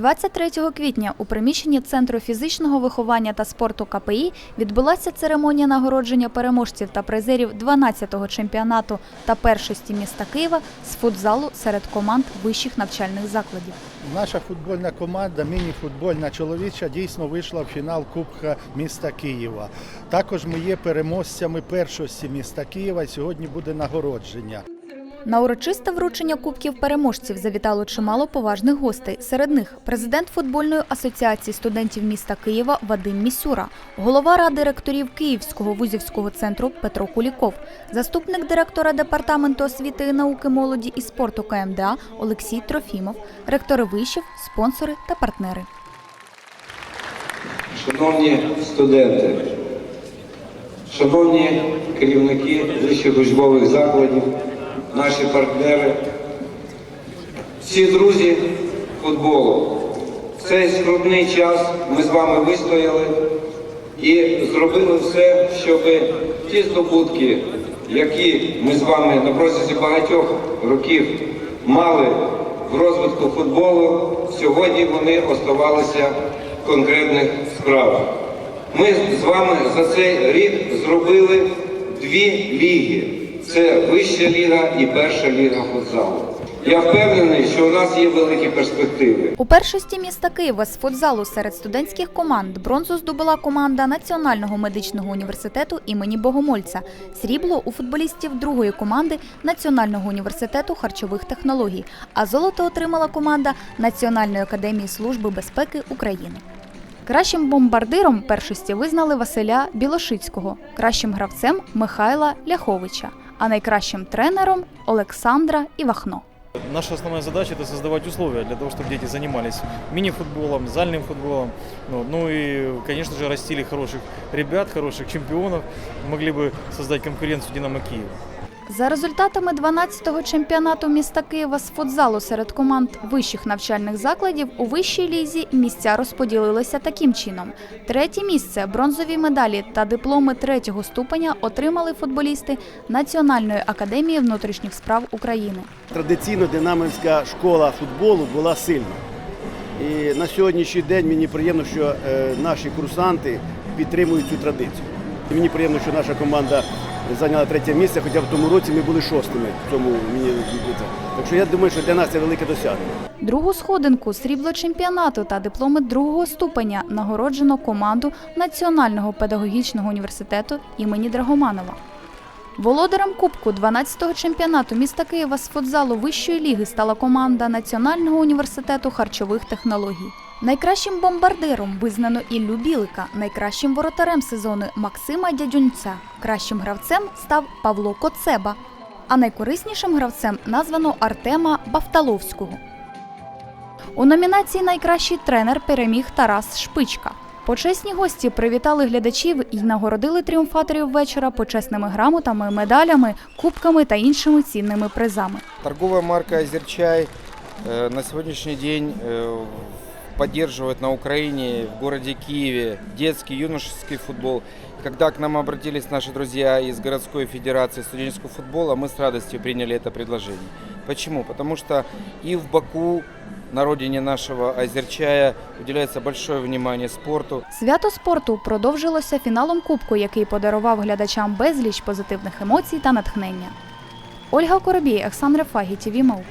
23 квітня у приміщенні Центру фізичного виховання та спорту КПІ відбулася церемонія нагородження переможців та призерів 12-го чемпіонату та першості міста Києва з футзалу серед команд вищих навчальних закладів. Наша футбольна команда, міні-футбольна чоловіча, дійсно вийшла в фінал Кубка міста Києва. Також ми є переможцями першості міста Києва. і Сьогодні буде нагородження. На урочисте вручення кубків переможців завітало чимало поважних гостей. Серед них президент футбольної асоціації студентів міста Києва Вадим Місюра, голова ради ректорів Київського вузівського центру Петро Куліков, заступник директора департаменту освіти і науки молоді і спорту КМДА Олексій Трофімов, ректори вишів, спонсори та партнери. Шановні студенти, шановні керівники вищих учбових закладів, наші партнери, всі друзі футболу. В цей скрутний час ми з вами вистояли і зробили все, щоб ті здобутки, які ми з вами на протязі багатьох років мали в розвитку футболу, сьогодні вони оставалися в конкретних справах. Ми з вами за цей рік зробили дві ліги. Це вища ліга і перша ліга футзалу. Я впевнений, що у нас є великі перспективи. У першості міста Києва з футзалу серед студентських команд бронзу здобула команда Національного медичного університету імені Богомольця. Срібло у футболістів другої команди Національного університету харчових технологій. А золото отримала команда Національної академії служби безпеки України. Кращим бомбардиром першості визнали Василя Білошицького, кращим гравцем Михайла Ляховича, а найкращим тренером Олександра Івахно. Наша основная задача – это создавать условия для того, чтобы дети занимались мини-футболом, зальным футболом. Ну, ну и, конечно же, растили хороших ребят, хороших чемпионов, могли бы создать конкуренцию «Динамо Киев». За результатами 12-го чемпіонату міста Києва з футзалу серед команд вищих навчальних закладів у вищій лізі місця розподілилися таким чином: третє місце, бронзові медалі та дипломи третього ступеня отримали футболісти Національної академії внутрішніх справ України. Традиційно динамівська школа футболу була сильна. І на сьогоднішній день мені приємно, що е, наші курсанти підтримують цю традицію. Мені приємно, що наша команда зайняла третє місце, хоча в тому році ми були шостими. в Цьому мені так що я думаю, що для нас це велике досягнення. Другу сходинку срібло чемпіонату та дипломи другого ступеня нагороджено команду Національного педагогічного університету імені Драгоманова. Володарем Кубку 12-го чемпіонату міста Києва з футзалу вищої ліги стала команда Національного університету харчових технологій. Найкращим бомбардиром визнано Іллю Білика, найкращим воротарем сезону Максима Дядюнця. Кращим гравцем став Павло Коцеба, а найкориснішим гравцем названо Артема Бафталовського. У номінації Найкращий тренер переміг Тарас Шпичка. Почесні гості привітали глядачів і нагородили тріумфаторів вечора почесними грамотами, медалями, кубками та іншими цінними призами. Торговая марка «Озерчай» э, на сегодняшний день э, поддерживает на Украине, в городе Киеве детский, юношеский футбол. Когда к нам обратились наши друзья из городской федерации студенческого футбола, мы с радостью приняли это предложение. Почему? Потому что и в Баку, на родине нашего Азерчая уделяется большое внимание спорту. Свято спорту продовжилося фіналом кубку, який подарував глядачам безліч позитивних емоцій та натхнення. Ольга Коробій, Олександр Фагі, ТВ Мов.